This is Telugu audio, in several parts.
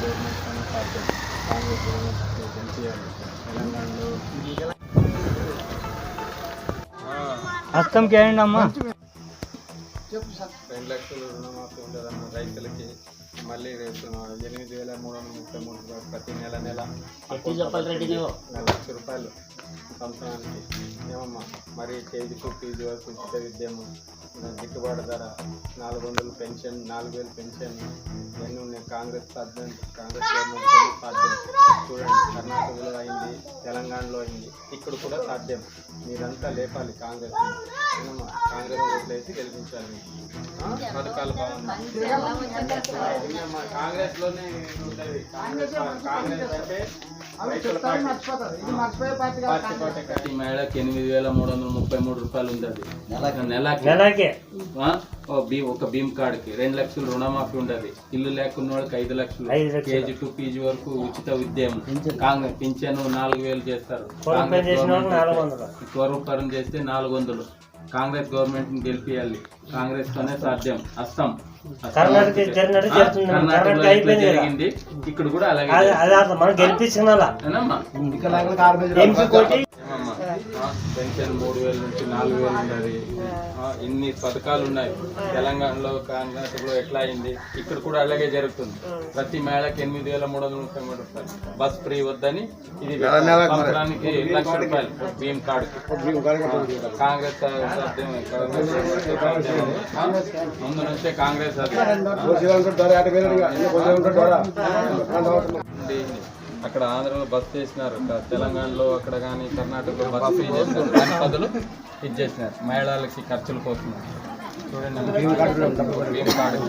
గవర్నమెంట్ కాంగ్రెస్ గవర్నమెంట్ పెంచేయాలి తెలంగాణలో హస్తం చేయండి అమ్మా. చెప్పు సార్. రెండు లక్షలు రుణమాఫీ ఉండదమ్మా రైతులకి. మళ్ళీ రేపు ఎనిమిది వేల మూడు వందల ముప్పై మూడు రూపాయలు ప్రతి నెల నెల. లక్ష రూపాయలు సంవత్సరానికి. ఏమమ్మా మరి కేజీకు ఫీజు వరకు ఉచిత విద్యము గిట్టుబాటు ధర నాలుగు వందలు పెన్షన్ నాలుగు వేలు పెన్షన్. ఇవన్నీ ఉన్నాయి? కాంగ్రెస్ సాధ్యం కాంగ్రెస్ గవర్నమెంట్ సాధ్యం చూడండి కర్ణాటకలో అయింది తెలంగాణలో అయింది. ఇక్కడ కూడా సాధ్యం మీరంతా లేపాలి కాంగ్రెస్. ఏమమ్మా? ఓట్లు వేసి గెలిపించాలి? పథకాలు బాగున్నాయి కాంగ్రెస్లోనే కాంగ్రెస్ కాంగ్రెస్. అంటే ప్రతి మహిళకి ఎనిమిది వేల మూడు వందల ముప్పై మూడు రూపాయలు ఉంటుంది. నెలకి? నెలకే. ఆ? ఓ బీ ఒక భీమ్ కార్డుకి రెండు లక్షలు రుణమాఫీ ఉండదు ఇల్లు లేకున్న వాళ్ళకి ఐదు లక్షలు. కేజీ టు పీజీ వరకు ఉచిత విద్యం కాంగ్రెస్ పింఛను నాలుగు వేలు చేస్తారు. పూర్వపరం చేస్తే నాలుగు వందలు. కాంగ్రెస్ గవర్నమెంట్ని గెలిపియాలి కాంగ్రెస్ తోనే సాధ్యం కదా. జరిగింది. ఇక్కడ కూడా అలాగే పెన్షన్ మూడు వేల నుంచి నాలుగు వేలు ఉన్నది ఇన్ని పథకాలు ఉన్నాయి. తెలంగాణలో కర్ణాటకలో ఎట్లా అయింది? ఇక్కడ కూడా అలాగే జరుగుతుంది. ప్రతి మేళకి ఎనిమిది వేల మూడు వందల ముప్పై మూడు రూపాయలు. బస్ ఫ్రీ వద్దని ఇది సంవత్సరానికి లక్ష రూపాయలు. భీమ్ కార్డు కాంగ్రెస్ ముందు నుంచే కాంగ్రెస్. అక్కడ ఆంధ్రలో బస్ చేసినారు. తెలంగాణలో అక్కడ కానీ కర్ణాటకలో బస్ ఫ్రీ చేసినారు. దాని బదులు ఇది చేసినారు. మహిళలకి ఖర్చులు పోతున్నారు చూడండి కార్డు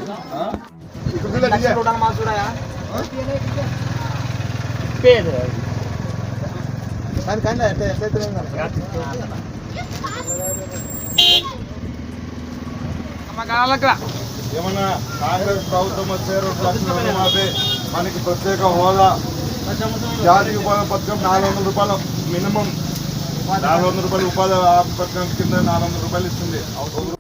ఏమన్నా కాంగ్రెస్ ప్రభుత్వం వస్తే రెండు లక్షల మనకి ప్రత్యేక హోదా. జాతీయ ఉపాధి పథకం నాలుగు వందల రూపాయలు మినిమం నాలుగు వందల రూపాయలు ఉపాధి పథకం కింద నాలుగు వందల రూపాయలు ఇస్తుంది. అవసరం